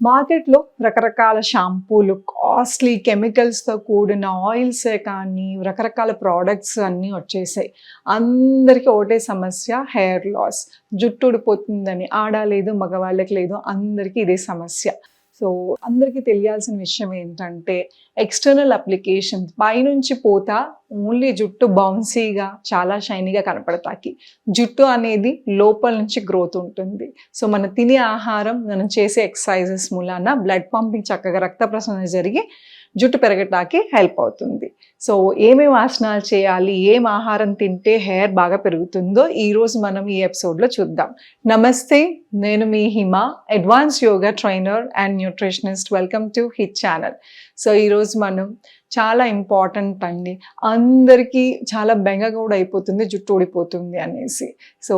మార్కెట్లో రకరకాల షాంపూలు కాస్ట్లీ కెమికల్స్తో కూడిన ఆయిల్సే కానీ రకరకాల ప్రోడక్ట్స్ అన్నీ వచ్చేసాయి. అందరికీ ఒకటే సమస్య హెయిర్ లాస్ జుట్టు ఊడిపోతుందని ఆడ లేదు మగవాళ్ళకి లేదు అందరికీ ఇదే సమస్య. సో అందరికీ తెలియాల్సిన విషయం ఏంటంటే ఎక్స్టర్నల్ అప్లికేషన్ పైనుంచి పోతా ఓన్లీ జుట్టు బౌన్సీగా చాలా షైనీగా కనపడతాకి. జుట్టు అనేది లోపల నుంచి గ్రోత్ ఉంటుంది. సో మనం తినే ఆహారం మనం చేసే ఎక్సర్సైజెస్ మూలాన బ్లడ్ పంపింగ్ చక్కగా రక్త ప్రసరణ జరిగి జుట్టు పెరగటానికి హెల్ప్ అవుతుంది. సో ఏమేమి ఆసనాలు చేయాలి? ఏం ఆహారం తింటే హెయిర్ బాగా పెరుగుతుందో ఈరోజు మనం ఈ ఎపిసోడ్లో చూద్దాం. నమస్తే నేను మీ Hima advance yoga trainer and nutritionist welcome to hit channel so ఈరోజు మనం చాలా ఇంపార్టెంట్ అండి. అందరికీ చాలా బెంగ కూడా అయిపోతుంది జుట్టు ఊడిపోతుంది అనేసి. సో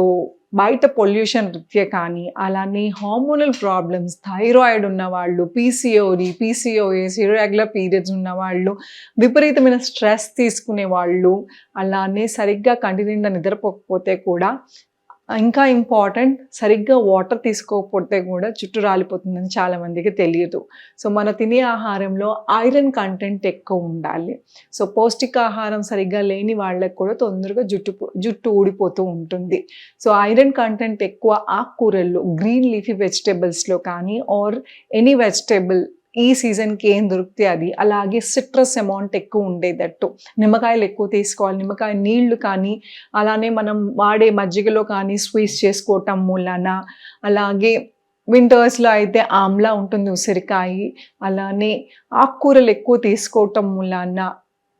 బయట పొల్యూషన్ రీత్యా కానీ అలానే హార్మోనల్ ప్రాబ్లమ్స్ థైరాయిడ్ ఉన్నవాళ్ళు పీసీఓడి పీసీఓఎస్ ఇర్రెగ్యులర్ పీరియడ్స్ ఉన్నవాళ్ళు విపరీతమైన స్ట్రెస్ తీసుకునే వాళ్ళు అలానే సరిగ్గా కంటి నిండా నిద్రపోకపోతే కూడా ఇంకా ఇంపార్టెంట్ సరిగ్గా వాటర్ తీసుకోకపోతే కూడా జుట్టు రాలిపోతుందని చాలా మందికి తెలియదు. సో మన తినే ఆహారంలో ఐరన్ కంటెంట్ ఎక్కువ ఉండాలి. సో పౌష్టికాహారం సరిగ్గా లేని వాళ్ళకి కూడా తొందరగా జుట్టు జుట్టు ఊడిపోతూ ఉంటుంది. సో ఐరన్ కంటెంట్ ఎక్కువ ఆకుకూరల్లో గ్రీన్ లీఫీ వెజిటేబుల్స్లో కానీ ఆర్ ఎనీ వెజిటేబుల్ ఈ సీజన్కి ఏం దొరికితే అది. అలాగే సిట్రస్ అమౌంట్ ఎక్కువ ఉండేటట్టు. నిమ్మకాయలు ఎక్కువ తీసుకోవాలి. నిమ్మకాయ నీళ్ళు కానీ అలానే మనం వాడే మజ్జిగలో కానీ స్వీట్స్ చేసుకోవటం మూలన అలాగే వింటర్స్లో అయితే ఆమ్లా ఉంటుంది ఉసిరికాయ అలానే ఆకుకూరలు ఎక్కువ తీసుకోవటం మూలన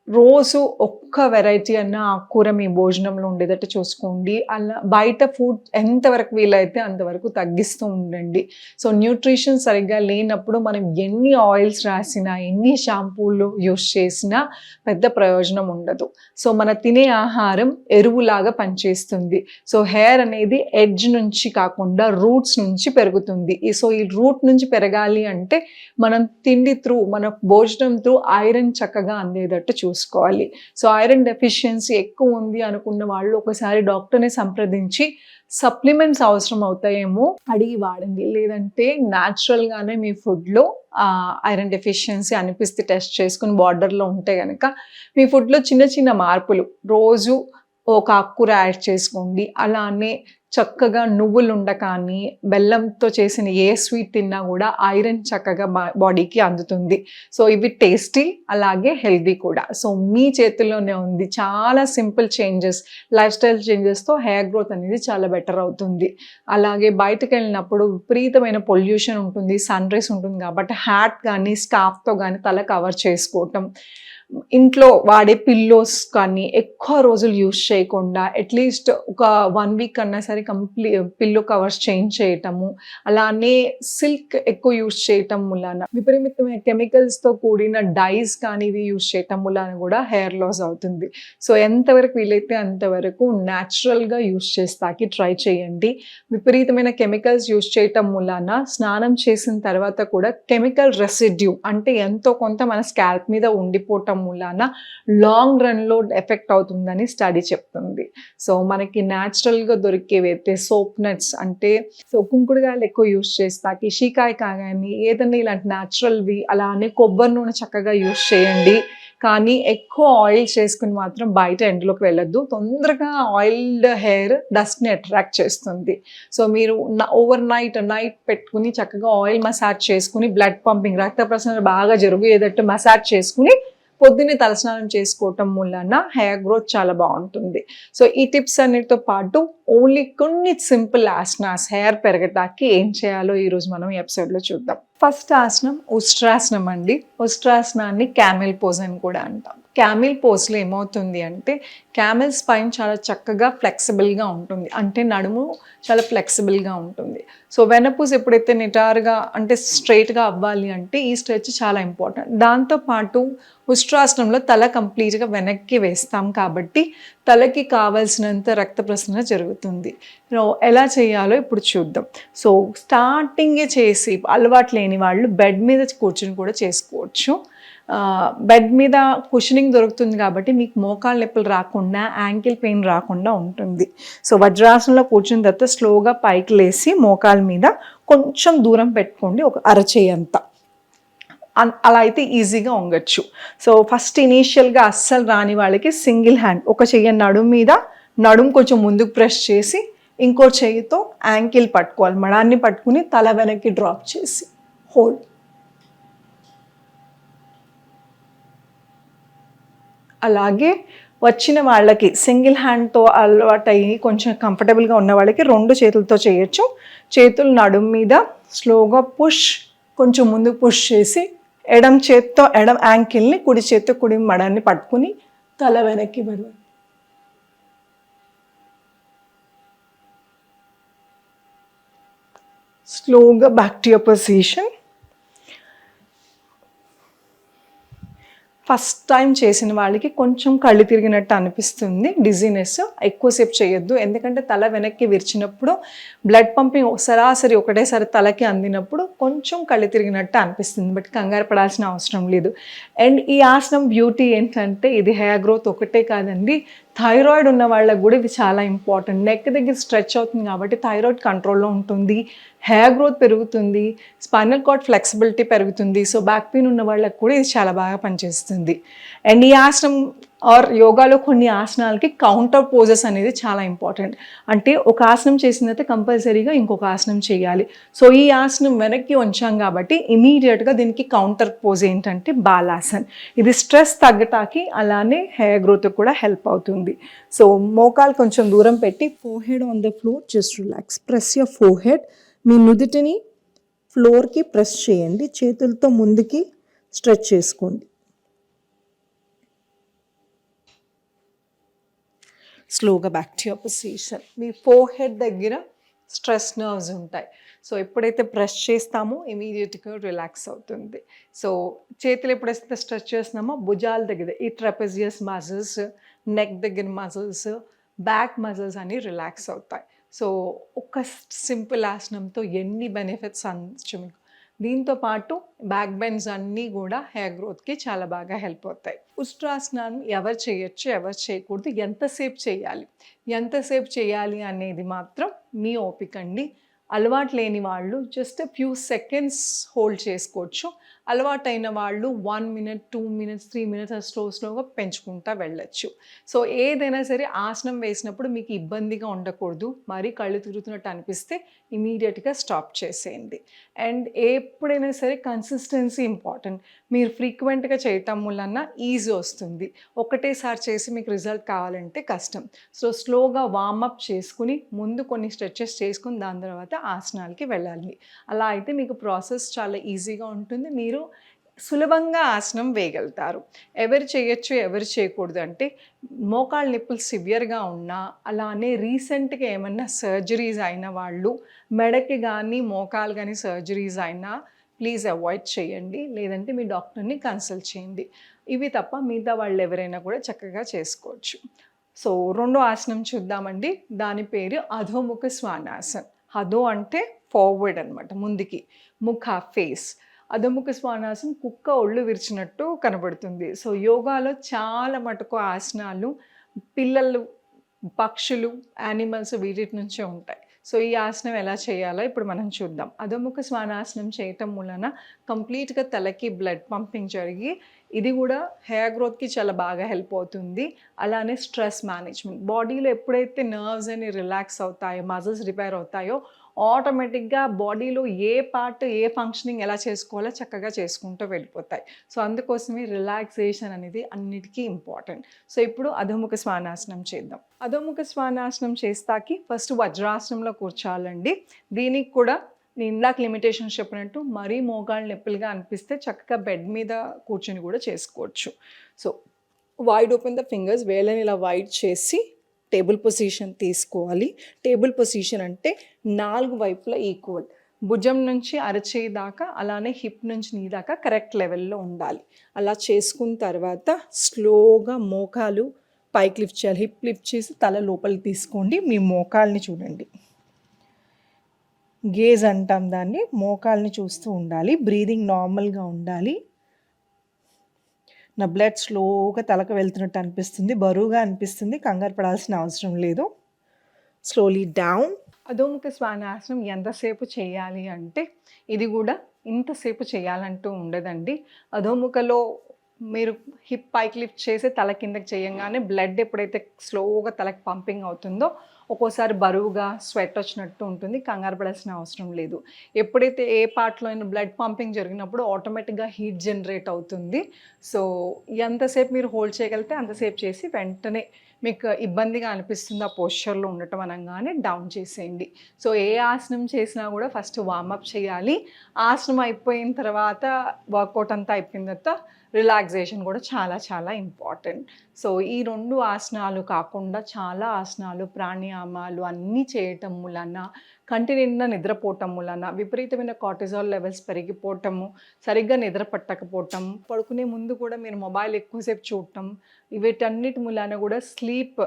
రోజు ఒక్క వెరైటీ అన్న కూర మీ భోజనంలో ఉండేటట్టు చూసుకోండి. అలా బయట ఫుడ్ ఎంతవరకు వీలైతే అంతవరకు తగ్గిస్తూ ఉండండి. సో న్యూట్రిషన్ సరిగ్గా లేనప్పుడు మనం ఎన్ని ఆయిల్స్ రాసినా ఎన్ని షాంపూలు యూస్ చేసినా పెద్ద ప్రయోజనం ఉండదు. సో మన తినే ఆహారం ఎరువులాగా పనిచేస్తుంది. సో హెయిర్ అనేది ఎడ్జ్ నుంచి కాకుండా రూట్స్ నుంచి పెరుగుతుంది. ఈ- సో ఈ రూట్ నుంచి పెరగాలి అంటే మనం తిండి త్రూ మన భోజనం త్రూ ఐరన్ చక్కగా అందేటట్టు చూసుకోవాలి. సో ఐరన్ డెఫిషియన్సీ ఎక్కువ ఉంది అనుకున్న వాళ్ళు ఒకసారి డాక్టర్ని సంప్రదించి సప్లిమెంట్స్ అవసరం అవుతాయేమో అడిగి వాడండి. లేదంటే న్యాచురల్గానే మీ ఫుడ్లో ఐరన్ డెఫిషియన్సీ అనిపిస్తే టెస్ట్ చేసుకుని బార్డర్లో ఉంటే కనుక మీ ఫుడ్లో చిన్న చిన్న మార్పులు రోజు ఒక ఆకుకూర యాడ్ చేసుకోండి. అలానే చక్కగా నువ్వులు ఉండ కానీ బెల్లంతో చేసిన ఏ స్వీట్ తిన్నా కూడా ఐరన్ చక్కగా బా- బాడీకి అందుతుంది. సో ఇవి టేస్టీ అలాగే హెల్దీ కూడా. సో మీ చేతుల్లోనే ఉంది. చాలా సింపుల్ చేంజెస్ లైఫ్ స్టైల్ చేంజెస్తో హెయిర్ గ్రోత్ అనేది చాలా బెటర్ అవుతుంది. అలాగే బయటకు వెళ్ళినప్పుడు విపరీతమైన పొల్యూషన్ ఉంటుంది సన్ రైస్ ఉంటుంది కాబట్టి హ్యాట్ కానీ స్కార్ఫ్తో కానీ తల కవర్ చేసుకోవటం. ఇంట్లో వాడే పిల్లోస్ కానీ ఎక్కువ రోజులు యూజ్ చేయకుండా అట్లీస్ట్ ఒక వన్ వీక్ అన్నా సరే కంప్లీ పిల్లో కవర్స్ చేంజ్ చేయటము అలానే సిల్క్ ఎక్కువ యూస్ చేయటం వలన విపరీతమైన కెమికల్స్తో కూడిన డైస్ కానీ ఇవి యూస్ చేయటం వలన కూడా హెయిర్ లాస్ అవుతుంది. సో ఎంతవరకు వీలైతే అంతవరకు న్యాచురల్గా యూస్ చేస్తాకి ట్రై చేయండి. విపరీతమైన కెమికల్స్ యూస్ చేయటం వలన స్నానం చేసిన తర్వాత కూడా కెమికల్ రెసిడ్యూ అంటే ఎంతో కొంత మన స్కాల్ప్ మీద ఉండిపోవటం మూలాన లాంగ్ రన్లో ఎఫెక్ట్ అవుతుందని స్టడీ చెప్తుంది. సో మనకి న్యాచురల్గా దొరికేవైతే సోప్ నట్స్ అంటే సో కుంకుడుగాయలు ఎక్కువ యూస్ చేస్తాకి కిషికాయ కాగాని ఏదైనా ఇలాంటి న్యాచురల్వి అలానే కొబ్బరి నూనె చక్కగా యూస్ చేయండి. కానీ ఎక్కువ ఆయిల్ చేసుకుని మాత్రం బయట ఎండలోకి వెళ్ళొద్దు. తొందరగా ఆయిల్డ్ హెయిర్ డస్ట్ని అట్రాక్ట్ చేస్తుంది. సో మీరు ఓవర్ నైట్ నైట్ పెట్టుకుని చక్కగా ఆయిల్ మసాజ్ చేసుకుని బ్లడ్ పంపింగ్ రక్త ప్రసరణ బాగా జరుగు ఏదట్టు మసాజ్ చేసుకుని పొద్దున్నే తలస్నానం చేసుకోవటం వలన హెయిర్ గ్రోత్ చాలా బాగుంటుంది. సో ఈ టిప్స్ అన్నిటితో పాటు ఓన్లీ కొన్ని సింపుల్ ఆసనాస్ హెయిర్ పెరగటానికి ఏం చేయాలో ఈరోజు మనం ఎపిసోడ్లో చూద్దాం. ఫస్ట్ ఆసనం ఉష్ట్రాసనం అండి. ఉష్ట్రాసనాన్ని క్యామిల్ పోజ్ అని కూడా అంటాం. క్యామిల్ పోస్లో ఏమవుతుంది అంటే క్యామిల్ స్పైన్ చాలా చక్కగా ఫ్లెక్సిబుల్గా ఉంటుంది. అంటే నడుము చాలా ఫ్లెక్సిబుల్గా ఉంటుంది. సో వెనపూస్ ఎప్పుడైతే నిటారుగా అంటే స్ట్రైట్గా అవ్వాలి అంటే ఈ స్ట్రెచ్ చాలా ఇంపార్టెంట్. దాంతోపాటు ఉష్ట్రాసనంలో తల కంప్లీట్గా వెనక్కి వేస్తాం కాబట్టి తలకి కావాల్సినంత రక్త ప్రసరణ జరుగుతుంది. సో ఎలా చేయాలో ఇప్పుడు చూద్దాం. సో స్టార్టింగే చేసి అలవాటు లేని వాళ్ళు బెడ్ మీద కూర్చుని కూడా చేసుకోవచ్చు. బెడ్ మీద కుషనింగ్ దొరుకుతుంది కాబట్టి మీకు మోకాలు నొప్పులు రాకుండా యాంకిల్ పెయిన్ రాకుండా ఉంటుంది. సో వజ్రాసనంలో కూర్చున్న తర్వాత స్లోగా పైకి లేసి మోకాల మీద కొంచెం దూరం పెట్టుకోండి ఒక అరచేయి అన్- అలా అయితే ఈజీగా ఉండొచ్చు. సో ఫస్ట్ ఇనీషియల్గా అస్సలు రాని వాళ్ళకి సింగిల్ హ్యాండ్ ఒక చెయ్యి నడుము మీద నడుము కొంచెం ముందుకు ప్రెస్ చేసి ఇంకో చెయ్యితో యాంకిల్ పట్టుకోవాలి. మడాన్ని పట్టుకుని తల వెనక్కి డ్రాప్ చేసి హోల్డ్ అలాగే వచ్చిన వాళ్ళకి సింగిల్ హ్యాండ్తో అలవాటు అయ్యి కొంచెం కంఫర్టబుల్గా ఉన్న వాళ్ళకి రెండు చేతులతో చేయొచ్చు. చేతులు నడుము మీద స్లోగా పుష్ కొంచెం ముందుకు పుష్ చేసి ఎడం చేత్తో ఎడం యాంకిల్ని కుడి చేత్తో కుడి మడాన్ని పట్టుకుని తల వెనక్కి వెళ్ళాలి స్లోగా back to your position. First time చేసిన వాళ్ళకి కొంచెం కళ్ళు తిరిగినట్టు అనిపిస్తుంది డిజీనెస్. ఎక్కువసేపు చేయొద్దు. ఎందుకంటే తల వెనక్కి విరిచినప్పుడు బ్లడ్ పంపింగ్ సరాసరి ఒకటేసారి తలకి అందినప్పుడు కొంచెం కళ్ళు తిరిగినట్టు అనిపిస్తుంది. బట్ కంగారు పడాల్సిన అవసరం లేదు. అండ్ ఈ ఆసనం బ్యూటీ ఏంటంటే ఇది హెయిర్ గ్రోత్ ఒకటే కాదండి. థైరాయిడ్ ఉన్న వాళ్ళకు కూడా ఇది చాలా ఇంపార్టెంట్. నెక్ దగ్గర స్ట్రెచ్ అవుతుంది కాబట్టి థైరాయిడ్ కంట్రోల్లో ఉంటుంది. హెయిర్ గ్రోత్ పెరుగుతుంది స్పైనల్ కార్డ్ ఫ్లెక్సిబిలిటీ పెరుగుతుంది సో బ్యాక్ పెయిన్ ఉన్న వాళ్ళకి కూడా ఇది చాలా బాగా పనిచేస్తుంది. అండ్ ఈ ఆసనం ఆర్ యోగాలో కొన్ని ఆసనాలకి కౌంటర్ పోజెస్ అనేది చాలా ఇంపార్టెంట్ అంటే ఒక ఆసనం చేసిన తర్వాత కంపల్సరీగా ఇంకొక ఆసనం చేయాలి. సో ఈ ఆసనం వెనక్కి ఉంచాం కాబట్టి ఇమీడియట్గా దీనికి కౌంటర్ పోజ్ ఏంటంటే బాలాసన్. ఇది స్ట్రెస్ తగ్గటానికి అలానే హెయిర్ గ్రోత్ కూడా హెల్ప్ అవుతుంది. సో మోకాలు కొంచెం దూరం పెట్టి forehead on the floor just relax press your forehead మీ నుదుటిని ఫ్లోర్కి ప్రెస్ చేయండి. చేతులతో ముందుకి స్ట్రెచ్ చేసుకోండి. స్లోగా బ్యాక్ టు యువర్ పొజిషన్. మీ ఫోర్ హెడ్ దగ్గర స్ట్రెస్ నర్వ్స్ ఉంటాయి. సో ఎప్పుడైతే ప్రెస్ చేస్తామో ఇమీడియట్గా రిలాక్స్ అవుతుంది. సో చేతులు ఎప్పుడైతే స్ట్రెచ్ చేస్తున్నామో భుజాల దగ్గర ఈ ట్రపెజియస్ మజిల్స్ నెక్ దగ్గర మజిల్స్ బ్యాక్ మజిల్స్ అన్ని రిలాక్స్ అవుతాయి. సో ఒక సింపుల్ ఆసనంతో ఎన్ని బెనిఫిట్స్ అందచ్చు మీకు దీంతో పాటు బ్యాక్ బెన్స్ అన్నీ కూడా హెయిర్ గ్రోత్కి చాలా బాగా హెల్ప్ అవుతాయి. ఉష్ట్రాసనాన్ని ఎవరు చేయొచ్చు ఎవరు చేయకూడదు ఎంతసేపు చేయాలి? ఎంతసేపు చేయాలి అనేది మాత్రం మీ ఓపిక అండి అలవాటు లేని వాళ్ళు జస్ట్ ఫ్యూ సెకండ్స్ హోల్డ్ చేసుకోవచ్చు. అలవాటైన వాళ్ళు one minute two minutes three minutes slow స్లోగా పెంచుకుంటా వెళ్ళచ్చు. సో ఏదైనా సరే ఆసనం వేసినప్పుడు మీకు ఇబ్బందిగా ఉండకూడదు. మరి కళ్ళు తిరుగుతున్నట్టు అనిపిస్తే ఇమీడియట్గా స్టాప్ చేసేయండి. అండ్ ఎప్పుడైనా సరే కన్సిస్టెన్సీ ఇంపార్టెంట్ మీరు ఫ్రీక్వెంట్గా చేయటం వలన ఈజీ వస్తుంది. ఒకటేసారి చేసి మీకు రిజల్ట్ కావాలంటే కష్టం. సో స్లోగా వార్మప్ చేసుకుని ముందు కొన్ని స్ట్రెచెస్ చేసుకుని దాని తర్వాత ఆసనాలకి వెళ్ళాలి. అలా అయితే మీకు ప్రాసెస్ చాలా ఈజీగా ఉంటుంది. మీరు సులభంగా ఆసనం వేయగలుగుతారు. ఎవరు చేయొచ్చు ఎవరు చేయకూడదు అంటే మోకాళ్ళ నొప్పులు సివియర్గా ఉన్నా అలానే రీసెంట్గా ఏమన్నా సర్జరీస్ అయిన వాళ్ళు మెడకి కానీ మోకాలు కానీ సర్జరీస్ అయినా ప్లీజ్ అవాయిడ్ చేయండి. లేదంటే మీ డాక్టర్ని కన్సల్ట్ చేయండి. ఇవి తప్ప మిగతా వాళ్ళు ఎవరైనా కూడా చక్కగా చేసుకోవచ్చు. సో రెండో ఆసనం చూద్దామండి. దాని పేరు అధోముఖ స్వానాసన్ అధో అంటే ఫార్వర్డ్ అనమాట ముందుకి. ముఖ ఫేస్ అధముఖ స్వానాసం కుక్క ఒళ్ళు విరిచినట్టు కనబడుతుంది. సో యోగాలో చాలా మటుకు ఆసనాలు పిల్లలు పక్షులు యానిమల్స్ వీటి నుంచే ఉంటాయి. సో ఈ ఆసనం ఎలా చేయాలో ఇప్పుడు మనం చూద్దాం. అధోముఖ స్వానాసనం చేయటం వలన కంప్లీట్గా తలకి బ్లడ్ పంపింగ్ జరిగి ఇది కూడా హెయిర్ గ్రోత్కి చాలా బాగా హెల్ప్ అవుతుంది. అలానే స్ట్రెస్ మేనేజ్మెంట్. బాడీలో ఎప్పుడైతే నర్వ్స్ అని రిలాక్స్ అవుతాయో మజిల్స్ రిపేర్ అవుతాయో ఆటోమేటిక్గా బాడీలో ఏ పార్ట్ ఏ ఫంక్షనింగ్ ఎలా చేసుకోవాలో చక్కగా చేసుకుంటూ వెళ్ళిపోతాయి. సో అందుకోసమే రిలాక్సేషన్ అనేది అన్నిటికీ ఇంపార్టెంట్ సో ఇప్పుడు అధోముఖ శ్వానాసనం చేద్దాం. అధోముఖ శ్వానాసనం చేస్తాకి ఫస్ట్ వజ్రాసనంలో కూర్చోాలండి దీనికి కూడా నేను ఇందాక లిమిటేషన్స్ చెప్పినట్టు మరీ మోకాళ్ళు నొప్పులుగా అనిపిస్తే చక్కగా బెడ్ మీద కూర్చొని కూడా చేసుకోవచ్చు. So wide open the fingers వేలని ఇలా వైడ్ చేసి టేబుల్ పొజిషన్ తీసుకోవాలి. టేబుల్ పొజిషన్ అంటే నాలుగు వైపులా ఈక్వల్. భుజం నుంచి అరచేయి దాకా అలానే హిప్ నుంచి నీ దాకా కరెక్ట్ లెవెల్లో ఉండాలి. అలా చేసుకున్న తర్వాత స్లోగా మోకాలు పైకి లిఫ్ట్ చేయాలి. హిప్ లిఫ్ట్ చేసి తల లోపలికి తీసుకోండి. మీ మోకాల్ని చూడండి. గేజ్ అంటాం దాన్ని. మోకాల్ని చూస్తూ ఉండాలి. బ్రీదింగ్ నార్మల్గా ఉండాలి. నా బ్లడ్ స్లోగా తలకు వెళ్తున్నట్టు అనిపిస్తుంది బరువుగా అనిపిస్తుంది కంగారు పడాల్సిన అవసరం లేదు. స్లోలీ డౌన్ అధోముఖ శ్వానాసనం ఎంతసేపు చేయాలి అంటే ఇది కూడా ఇంతసేపు చేయాలంటూ ఉండదండి. అధోముఖలో మీరు హిప్ పైకి లిఫ్ట్ చేసి తల కిందకి చేయంగానే బ్లడ్ ఎప్పుడైతే స్లోగా తలకి పంపింగ్ అవుతుందో ఒక్కోసారి బరువుగా స్వెట్ వచ్చినట్టు ఉంటుంది కంగారు పడాల్సిన అవసరం లేదు. ఎప్పుడైతే ఏ పార్ట్లో అయినా బ్లడ్ పంపింగ్ జరిగినప్పుడు ఆటోమేటిక్గా హీట్ జనరేట్ అవుతుంది. సో ఎంతసేపు మీరు హోల్డ్ చేయగలిగితే అంతసేపు చేసి వెంటనే మీకు ఇబ్బందిగా అనిపిస్తుంది ఆ పోస్చర్లో ఉండటం అనగానే డౌన్ చేసేయండి. సో ఏ ఆసనం చేసినా కూడా ఫస్ట్ వార్మప్ చేయాలి. ఆసనం అయిపోయిన తర్వాత వర్కౌట్ అంతా అయిపోయిన తర్వాత రిలాక్సేషన్ కూడా చాలా చాలా ఇంపార్టెంట్. సో ఈ రెండు ఆసనాలు కాకుండా చాలా ఆసనాలు ప్రాణాయామాలు అన్నీ చేయటం వలన కంటి నిండా నిద్రపోవటం వలన విపరీతమైన కార్టిజాల్ లెవెల్స్ పెరిగిపోవటము సరిగ్గా నిద్ర పట్టకపోవటం పడుకునే ముందు కూడా మీరు మొబైల్ ఎక్కువసేపు చూడటం వీటన్నిటి మూలాన కూడా స్లీప్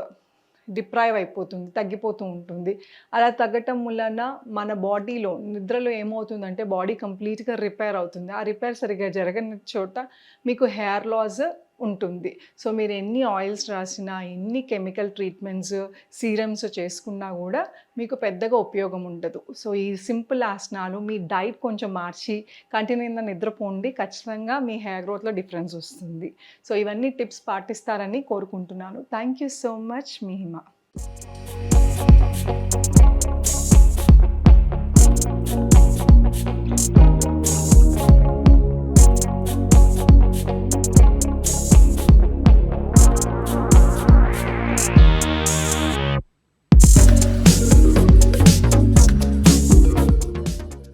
డిప్రైవ్ అయిపోతుంది తగ్గిపోతూ ఉంటుంది. అలా తగ్గటం వలన మన బాడీలో నిద్రలో ఏమవుతుందంటే బాడీ కంప్లీట్గా రిపేర్ అవుతుంది. ఆ రిపేర్ సరిగ్గా జరగని చోట మీకు హెయిర్ లాస్ ఉంటుంది. సో మీరు ఎన్ని ఆయిల్స్ రాసినా ఎన్ని కెమికల్ ట్రీట్మెంట్స్ సీరమ్స్ చేసుకున్నా కూడా మీకు పెద్దగా ఉపయోగం ఉండదు. సో ఈ సింపుల్ ఆసనాలు మీ డైట్ కొంచెం మార్చి కంటిన్యూగా నిద్రపోండి ఖచ్చితంగా మీ హెయిర్ గ్రోత్లో డిఫరెన్స్ వస్తుంది. సో ఇవన్నీ టిప్స్ పాటిస్తారని కోరుకుంటున్నాను. థ్యాంక్ యూ సో మచ్ మీ హిమ